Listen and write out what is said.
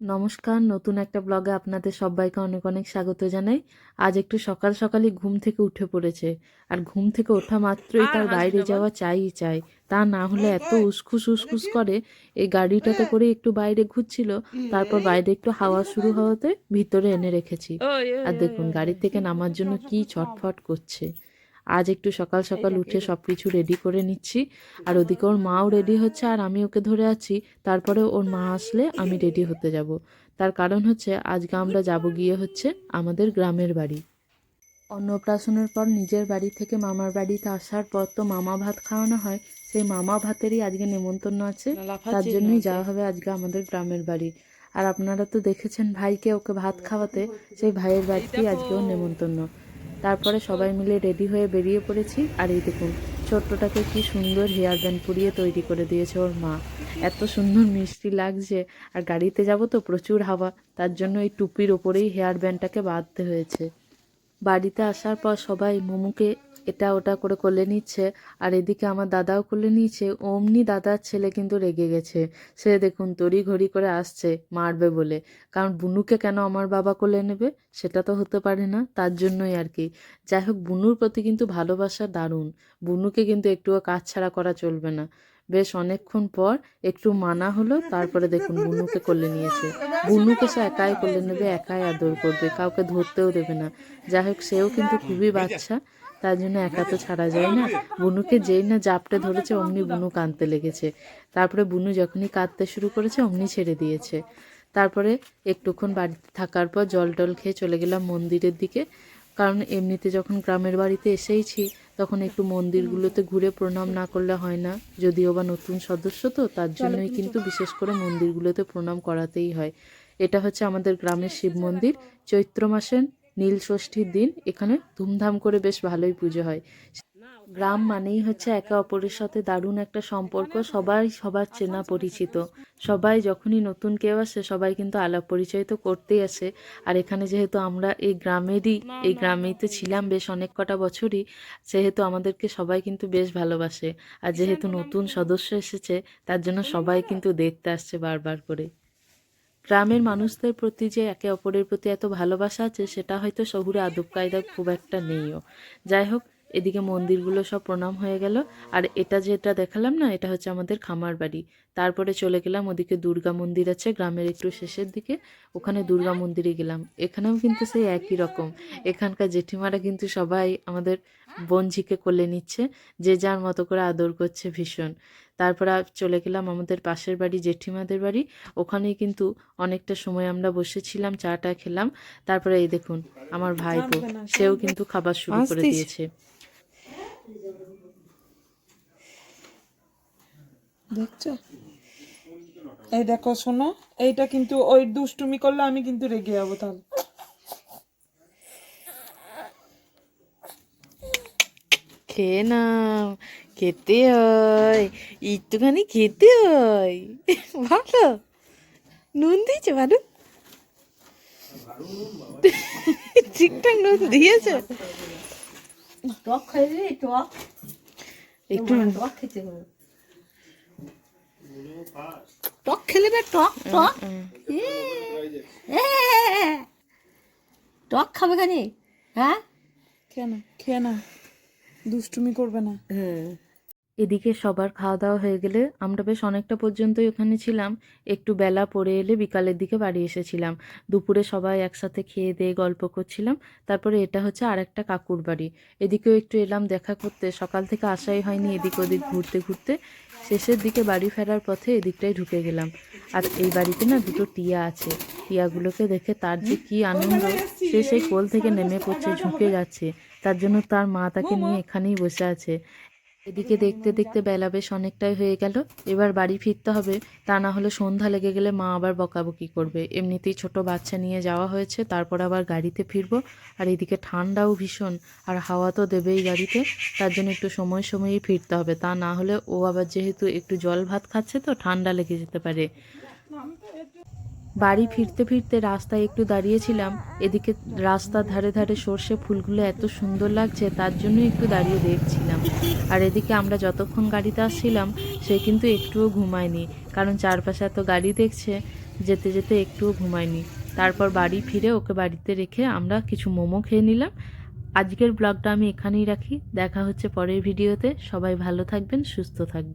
নমস্কার নতুন একটা ব্লগে আপনাদের সবাইকে অনেক অনেক স্বাগত জানাই আজ একটু সকাল সকালই ঘুম থেকে উঠে পড়েছে আর ঘুম থেকে ওঠা মাত্রই তার বাইরে যাওয়া চাই চাই তা না হলে এত উসখুস উসখুস করে এই গাড়িটাতে করে একটু বাইরে ঘুরছিল তারপর বাইরে একটু হাওয়া শুরু হওয়াতে ভিতরে এনে রেখেছি আর দেখুন গাড়ি থেকে নামার জন্য কি ছটফট করছে আজ একটু সকাল সকাল উঠে সব কিছু রেডি করে নিচ্ছি। আর ওদিকে ওর মাও রেডি হচ্ছে আর আমি ওকে ধরে আছি। তারপরে ওর মা আসলে আমি রেডি হতে যাব। তার কারণ হচ্ছে আজকে আমরা যাব গিয়ে হচ্ছে আমাদের গ্রামের বাড়ি। অন্নপ্রাশনের পর নিজের বাড়ি থেকে মামার বাড়িতে আসার পর তো মামা ভাত খাওয়ানো হয়। সেই মামা ভাতেরই আজকে নেমন্তন্ন আছে। তার জন্যই যাওয়া হবে আজকে আমাদের গ্রামের বাড়ি। আর আপনারা তো দেখেছেন ভাইকে ওকে ভাত খাওয়াতে। সেই ভাইয়ের বাড়িতেই আজকেও নেমন্তন্ন। তারপরে সবাই মিলে রেডি হয়ে বেরিয়ে পড়েছি। আর এই দেখুন, ছোট্টটাকে কি সুন্দর হেয়ার ব্যান্ড পরিয়ে তৈরি করে দিয়েছে ওর মা। এত সুন্দর মিষ্টি লাগছে। আর গাড়িতে যাব তো প্রচুর হাওয়া, তার জন্য এই টুপির ওপরেই হেয়ার ব্যান্ডটাকে বাঁধতে হয়েছে। বাড়িতে আসার পর সবাই মোমোকে এটা ওটা করে কোলে নিচ্ছে। আর এদিকে আমার দাদাও কোলে নিয়েছে। অমনি দাদার ছেলে কিন্তু রেগে গেছে। সে দেখুন তড়ি ঘড়ি করে আসছে, মারবে বলে। কারণ বুনুকে কেন আমার বাবা কোলে নেবে? সেটা তো হতে পারে না, তার জন্যই আর কি। যাই হোক, বুনুর প্রতি কিন্তু ভালোবাসা দারুণ। বুনুকে কিন্তু একটুও কাজ ছাড়া করা চলবে না। বেশ অনেকক্ষণ পর একটু মানা হলো, তারপরে দেখুন বুনুকে কোলে নিয়েছে। বুনুকে সে একাই কোলে নেবে, একাই আদর করবে, কাউকে ধরতেও দেবে না। যাই হোক, সেও কিন্তু খুবই বাচ্চা। তার জন্য একা তো ছাড়া যায় না। বুনুকে যেই না জাপটে ধরেছে, অমনি বুনু কাঁদতে লেগেছে। তারপরে বুনু যখনই কাঁদতে শুরু করেছে, অমনি ছেড়ে দিয়েছে। তারপরে একটুক্ষণ বাড়িতে থাকার পর জল টল খেয়ে চলে গেলাম মন্দিরের দিকে। কারণ এমনিতে যখন গ্রামের বাড়িতে এসেইছি, তখন একটু মন্দিরগুলোতে ঘুরে প্রণাম না করলে হয় না। যদিও বা নতুন সদস্য তো, তার জন্যই কিন্তু বিশেষ করে মন্দিরগুলোতে প্রণাম করাতেই হয়। এটা হচ্ছে আমাদের গ্রামের শিব মন্দির। চৈত্র মাসের নীল ষষ্ঠীর দিন, এখানে ধুমধাম করে বেশ ভালোই পুজো হয়। গ্রাম মানেই হচ্ছে একে অপরের সাথে দারুণ একটা সম্পর্ক, সবাই সবার চেনা পরিচিত। সবাই যখনই নতুন কেউ আসে, সবাই কিন্তু আলাপ পরিচয় তো করতেই আসে। আর এখানে যেহেতু আমরা এই গ্রামেরই, এই গ্রামেই তো ছিলাম বেশ অনেক কটা বছরই, সেহেতু আমাদেরকে সবাই কিন্তু বেশ ভালোবাসে। আর যেহেতু নতুন সদস্য এসেছে, তার জন্য সবাই কিন্তু দেখতে আসছে বারবার করে। গ্রামের মানুষদের প্রতি যে একে অপরের প্রতি এত ভালোবাসা আছে, সেটা হয়তো শহুরে আদব কায়দা খুব একটা নেইও। যাই হোক, এদিকে মন্দিরগুলো সব প্রণাম হয়ে গেল। আর এটা যেটা দেখালাম না, এটা হচ্ছে আমাদের খামার বাড়ি। তারপরে চলে গেলাম ওদিকে দুর্গা মন্দির আছে, গ্রামের একটু শেষের দিকে। ওখানে দুর্গা মন্দিরে গেলাম। এখানেও কিন্তু সেই একই রকম। এখানকার জেঠিমারা কিন্তু সবাই আমাদের বোনঝিকে কোলে নিচ্ছে, যে যার মতো করে আদর করছে ভীষণ। তারপর চলে গেলাম আমাদের পাশের বাড়ি জেঠিমাদের বাড়ি। ওখানেই কিন্তু অনেকটা সময় আমরা বসেছিলাম চাটা খেলাম। তারপরে এই দেখুন আমার ভাইপো সেও কিন্তু খাবার শুরু করে দিয়েছে। দেখছ? এই দেখো শোনো এইটা কিন্তু ওই দুষ্টুমি করলে আমি কিন্তু রেগে যাব তাহলে। খেয়ে নাও খেতে হয় একটুখানি খেতে হয়। ভালো। নুন দিয়েছে ভালো ঠিকঠাক নুন দিয়েছে? টক খাইলে টক। একটু টক খেতে হবে টক খেলে না টক টক? টক খাবে খানি? হ্যাঁ? খেয়ে না খেয়ে না দুষ্টুমি করবে না। এদিকে সবার খাওয়া দাওয়া হয়ে গেলে আমরা বেশ অনেকটা পর্যন্তই ওখানে ছিলাম। একটু বেলা পড়ে এলে বিকালের দিকে বাড়ি এসেছিলাম। দুপুরে সবাই একসাথে খেয়ে দিয়ে গল্প করছিলাম। তারপরে এটা হচ্ছে আর একটা কাকুর বাড়ি। এদিকেও একটু এলাম দেখা করতে। সকাল থেকে আসাই হয়নি এদিক ওদিক ঘুরতে ঘুরতে। শেষের দিকে বাড়ি ফেরার পথে এদিকটাই ঢুকে গেলাম। আর এই বাড়িতে না দুটো টিয়া আছে। টিয়াগুলোকে দেখে তার যে কী আনন্দ, সে সেই কোল থেকে নেমে পড়ছে, ঝুঁকে যাচ্ছে। তার জন্য তার মা তাকে নিয়ে এখানেই বসে আছে। এদিকে দেখতে দেখতে বেলা বেশ অনেকটাই হয়ে গেল। এবার বাড়ি ফিরতে হবে। তা না হলে সন্ধ্যা লেগে গেলে মা আবার বকাবকি করবে। এমনিতেই ছোট বাচ্চা নিয়ে যাওয়া হয়েছে, তারপর আবার গাড়িতে ফিরবো। আর এদিকে ঠান্ডাও ভীষণ, আর হাওয়া তো দেবেই গাড়িতে তার জন্য একটু সময় সময়েই ফিরতে হবে। তা না হলে ও আবার যেহেতু একটু জল ভাত খাচ্ছে তো, ঠান্ডা লেগে যেতে পারে। বাড়ি ফিরতে ফিরতে রাস্তায় একটু দাঁড়িয়েছিলাম। এদিকে রাস্তার ধারে ধারে সর্ষে ফুলগুলো এত সুন্দর লাগছে, তার জন্য একটু দাঁড়িয়ে দেখছিলাম। আর এদিকে আমরা যতক্ষণ গাড়িতে আসছিলাম, সে কিন্তু একটুও ঘুমায়নি, কারণ চারপাশে এত গাড়ি দেখছে, যেতে যেতে একটুও ঘুমায়নি। তারপর বাড়ি ফিরে ওকে বাড়িতে রেখে আমরা কিছু মোমো খেয়ে নিলাম। আজকের ব্লগটা আমি এখানেই রাখি, দেখা হচ্ছে পরের ভিডিওতে। সবাই ভালো থাকবেন, সুস্থ থাকবেন।